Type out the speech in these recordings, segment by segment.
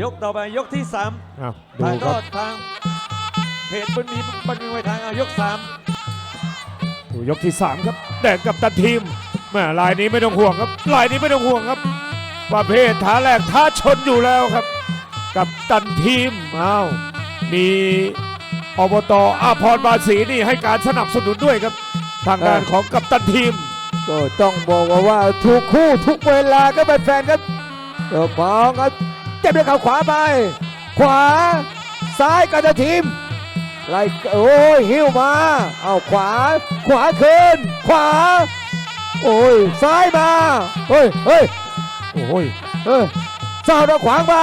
ยกต่อไปยกที่สามอ้าวดูถ่ายคทรัอบดทางเพจบุญมีบุญมีไว้ทางอะยกสามดูยกที่3ครับแดงกับตันทีมแม่ลายนี้ไม่ต้องห่วงครับลายนี้ไม่ต้องห่วงครับประเภทท้าแรกท้าชนอยู่แล้วครับ กับตันทีมอ้าวมีอบตอาพรบาสีนี่ให้การสนับสนุนด้วยครับ ทางด้านเออของกัปตันทีม ก็ต้องบอกว่าว่าถูกคู่ทุกเวลาก็เป็นแฟนครับเออมองครับ เจ็บด้วยเข่าขวาไป ขวา ซ้ายกันจะทีมไล่โอ้ยหิ้วมา เอาขวา ขวาขึ้นขวา โอ้ยซ้ายมาเฮ้ยเฮ้ยโอ้ยเฮ้ยสาวขวางไป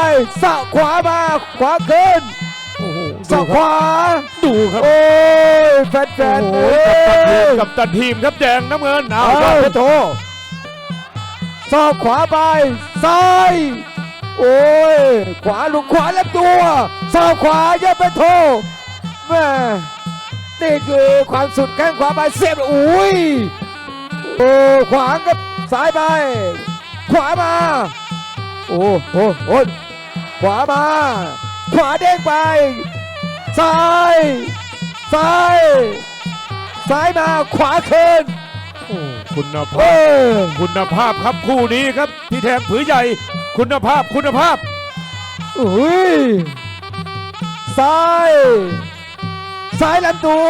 สาวขวามา ขวาขึ้นโอ้โหสาวขวาดูครับโอ้ยแฟนแฟโอ้นโหเอ้กัปตันทีมยกัปตันทีมครับแดงน้ำเงินเอาเอายอดเพชรโทสอบขวาไปซ้าย โอ้ย ขวาลุกขวาแล้วตัวสอบขวาเยอะไปโทแม่นี่คือความสุดแข้งขวาไปเสียบอุ้ยโอ้ขวางกับซ้ายไป ขวามา โอ้โหโอ้ยขวามา ขวาเด้งไป ซ้าย ซ้าย ซ้ายมาขวาขึ้นโอ้ คุณภาพคุณภาพครับคู่นี้ครับที่แทงผือใหญ่ คุณภาพคุณภาพอุ้ยซ้ายซ้ายลำตัว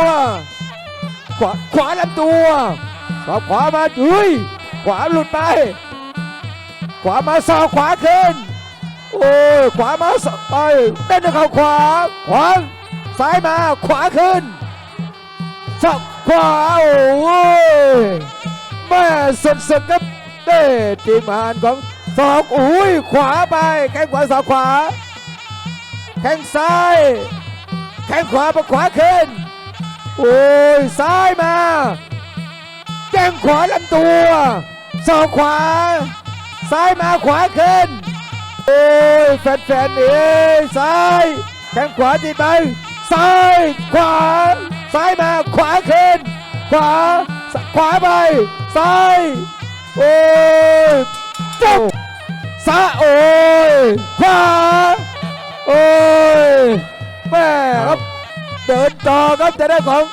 ขวาขวาลำตัวสอบขวามาอุ้ยขวาหลุดไป ขวามาสอบขวาขึ้นโอ้ยขวามาสไปเต้นด้วยเขาขวาขวาซ้ายมาขวาขึ้นสอบขวาโอ้ย สุดๆครับเต้ทีมงานของสอกอุ้ยขวาไปแข้งขวาสอกขวา แข้งซ้าย แข้งขวามาขวาขึ้นโอ้ยซ้ายมาแข้งขวาลำตัวสอกขวา ซ้ายมาขวาขึ้นโอ้ยแฟนๆเอ้ยซ้ายแข้งขวาติดไปซ้ายขวา ซ้ายมาขวาขึ้นขวา ขวาไป ซ้าย โอ้ยจุบซ้ายโอ้ย ขวา โอ้ยแม่ครับ เดินต่อครับจะได้ของ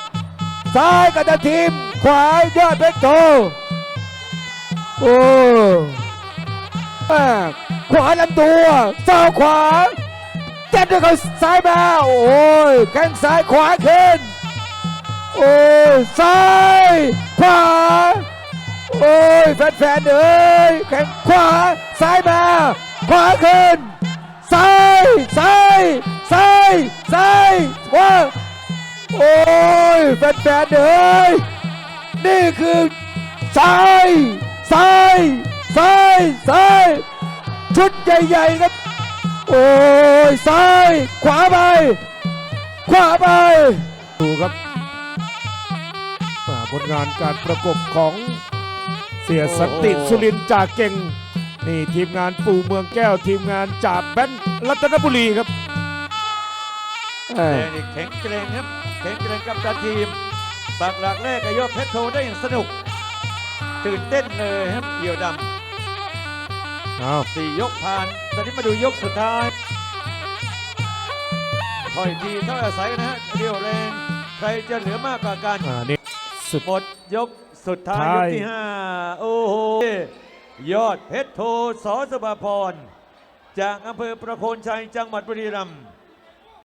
ซ้ายกับจะทีม ขวายอดเพชรโตโอ้แม่ขวาลำตัวซ้ายขวาเจ็บด้วยเขาซ้ายมา โอ้ยแข้งซ้ายขวาขึ้น โอ้ยซ้ายขวาโอ้ยแฟนๆเอ้ยแข้งขวาซ้ายมา ขวาขึ้นซ้ายซ้ายซ้ายซ้ายว่าโอ้ยแฟนๆเอ้ยนี่คือซ้ายซ้ายซ้ายซ้ายชุดใหญ่ๆครับโอ้ยซ้ายขวาไป ขวาไปดูครับ ผลงานการประกบของเสียสันติโอ้โหสุรินทร์จ่าเก่ง นี่ทีมงานปู่เมืองแก้วทีมงานจ่าแบนรัตนบุรีครับเอ้ยแดงนี่แข็งแกร่งครับแข็งแกร่งกับตันทีมปักหลักแรกกับยอดเพชรโทได้อย่างสนุก ตื่นเต้นเลยครับเหี่ยวดเอาำสี่ยกผ่านตอนนี้มาดูยกสุดท้ายถอยทีเท่าอาศัยกันนะฮะเรียวแรง ใครจะเหลือมากกว่ากันอ่านี่ สุด หมดยกสุดท้ายท้าย ยกที่ห้าโอ้โหยอดเพชรโทสอสบาพร จากอำเภอประโคนชัยจังหวัดบุรีรัมย์